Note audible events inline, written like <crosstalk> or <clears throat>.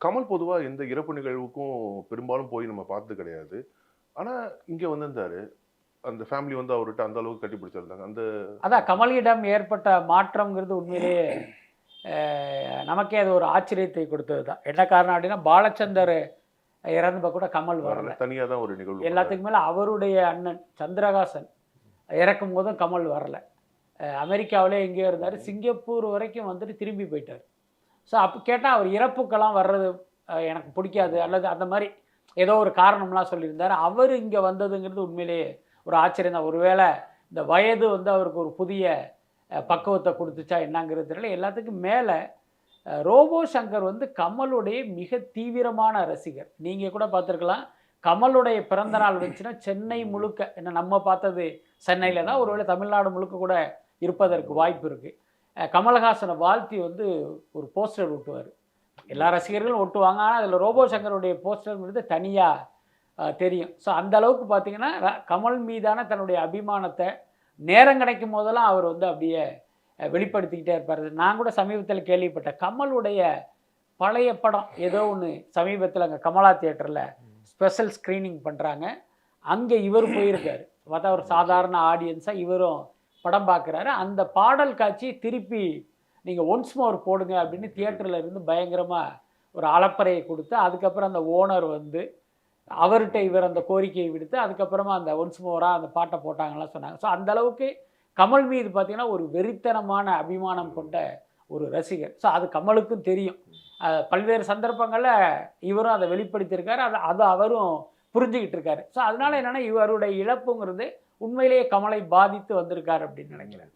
கமல் பொதுவா எந்த இறப்பு நிகழ்வுக்கும் பெரும்பாலும் போய் நம்ம பார்த்தது கிடையாது. ஆனா இங்க வந்திருந்தாரு. அந்த ஃபேமிலி வந்து அவர்கிட்ட அந்த அளவுக்கு கட்டி பிடிச்சிருந்தாங்க. அந்த அதான் கமலிடம் ஏற்பட்ட மாற்றம்ங்கிறது உண்மையிலேயே <clears throat> நமக்கே அது ஒரு ஆச்சரியத்தை கொடுத்தது தான் என்ன காரணம் அப்படின்னா பாலச்சந்தர் இறந்தப்ப கூட கமல் வரல. வரல. தனியா தான் ஒரு நிகழ்வு எல்லாத்துக்கு மேலே அவருடைய அண்ணன் சந்திரகாசன் இறக்கும் போதும் கமல் வரல. அமெரிக்காவிலே எங்கேயோ இருந்தார். சிங்கப்பூர் வரைக்கும் வந்துட்டு திரும்பி போயிட்டார். ஸோ அப்போ கேட்டால் அவர் இறப்புக்கெல்லாம் வர்றது எனக்கு பிடிக்காது. அல்லது அந்த மாதிரி ஏதோ ஒரு காரணம்லாம் சொல்லியிருந்தார். அவர் இங்கே வந்ததுங்கிறது உண்மையிலேயே ஒரு ஆச்சரியம் தான். ஒருவேளை இந்த வயது வந்து அவருக்கு ஒரு புதிய பக்குவத்தை கொடுத்துச்சா என்னங்கிறது தெரியல. எல்லாத்துக்கும் மேலே ரோபோ சங்கர் வந்து கமலுடைய மிக தீவிரமான ரசிகர். நீங்கள் கூட பார்த்துருக்கலாம். கமலுடைய பிறந்த நாள் வந்துச்சுன்னா சென்னை முழுக்க என்ன நம்ம பார்த்தது சென்னையில் தான். ஒருவேளை தமிழ்நாடு முழுக்க கூட இருப்பதற்கு வாய்ப்பு இருக்குது கமலஹாசனை வாழ்த்தி வந்து ஒரு போஸ்டர் ஒட்டுவார். எல்லா ரசிகர்களும் ஒட்டுவாங்க. ஆனால் அதில் ரோபோ சங்கருடைய போஸ்டர்ங்கிறது தனியாக தெரியும். ஸோ அந்த அளவுக்கு பார்த்தீங்கன்னா கமல் மீதான தன்னுடைய அபிமானத்தை நேரம் கிடைக்கும் போதெல்லாம் அவர் வந்து அப்படியே வெளிப்படுத்திக்கிட்டே இருப்பார். நான் கூட சமீபத்தில் கேள்விப்பட்டேன். கமலுடைய பழைய படம் ஏதோ ஒன்று சமீபத்தில் அங்கே கமலா தியேட்டரில் ஸ்பெஷல் ஸ்க்ரீனிங் பண்ணுறாங்க அங்கே இவர் போயிருக்காரு. பார்த்தா ஒரு சாதாரண ஆடியன்ஸாக இவரும் படம் பார்க்குறாரு. அந்த பாடல் காட்சி திருப்பி நீங்கள் ஒன்ஸ் மோர் போடுங்க அப்படின்னு தியேட்டரில் இருந்து பயங்கரமாக ஒரு அலப்பறையை கொடுத்து அதுக்கப்புறம் அந்த ஓனர் வந்து அவர்கிட்ட இவர் அந்த கோரிக்கையை விடுத்து அதுக்கப்புறமா அந்த ஒன்ஸ் மோராக அந்த பாட்டை போட்டாங்கலாம் சொன்னாங்க. ஸோ அந்த அளவுக்கு கமல் மீது பார்த்தீங்கன்னா ஒரு வெறித்தனமான அபிமானம் கொண்ட ஒரு ரசிகர். ஸோ அது கமலுக்கும் தெரியும். பல்வேறு சந்தர்ப்பங்களில் இவரும் அதை வெளிப்படுத்தியிருக்காரு. அதை அதை அவரும் புரிஞ்சுக்கிட்டு இருக்காரு ஸோ அதனால என்னென்னா இவருடைய இழப்புங்கிறது உண்மையிலேயே கமலை பாதித்து வந்திருக்காரு அப்படின்னு நினைக்கிறேன்.